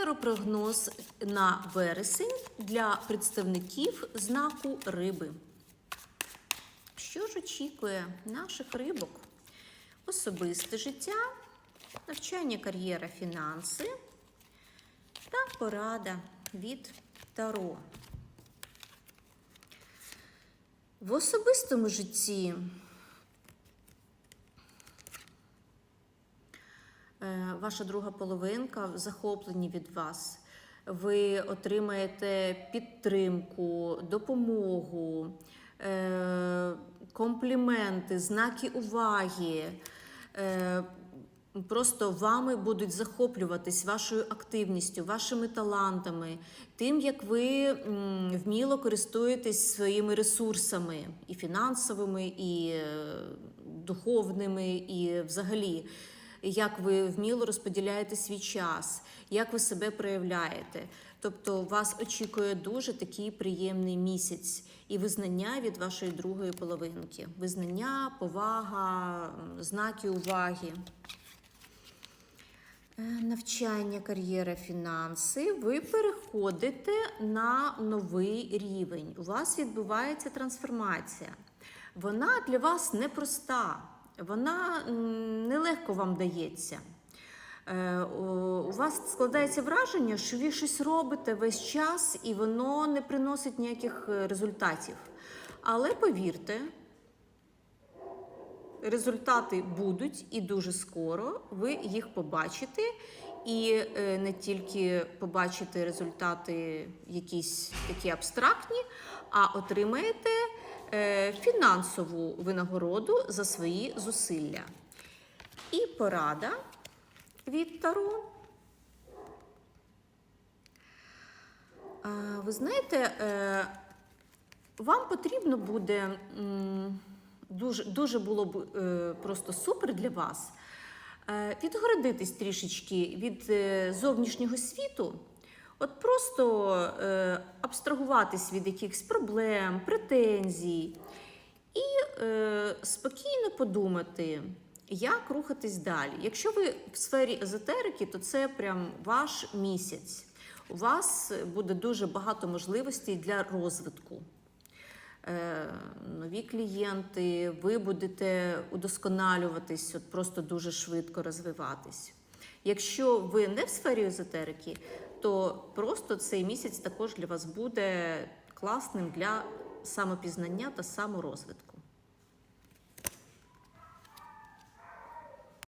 Теропрогноз на вересень для представників знаку риби. Що ж очікує наших рибок? Особисте життя, навчання, кар'єра, фінанси та порада від Таро. В особистому житті ваша друга половинка в захопленні від вас. Ви отримаєте підтримку, допомогу, е, компліменти, знаки уваги. Е, Просто вами будуть захоплюватись вашою активністю, вашими талантами, тим, як ви вміло користуєтесь своїми ресурсами і фінансовими, і е, духовними, і взагалі як ви вміло розподіляєте свій час, як ви себе проявляєте. Тобто вас очікує дуже такий приємний місяць і визнання від вашої другої половинки. Визнання, повага, знаки уваги. Е, Навчання, кар'єра, фінанси. Ви переходите на новий рівень. У вас відбувається трансформація. Вона для вас непроста, вона нелегко вам дається. Е, У вас складається враження, що ви щось робите весь час і воно не приносить ніяких е, результатів. Але повірте, результати будуть і дуже скоро ви їх побачите. І е, не тільки побачите результати якісь такі абстрактні, а отримаєте фінансову винагороду за свої зусилля. І порада від Таро. Ви знаєте, е, вам потрібно буде дуже, дуже було б е, просто супер для вас е, відгородитись трішечки від е, зовнішнього світу. От просто е, абстрагуватись від якихось проблем, претензій і е, спокійно подумати, як рухатись далі. Якщо ви в сфері езотерики, то це прям ваш місяць. У вас буде дуже багато можливостей для розвитку. Е, нові клієнти, ви будете удосконалюватись, от просто дуже швидко розвиватись. Якщо ви не в сфері езотерики, то просто цей місяць також для вас буде класним для самопізнання та саморозвитку.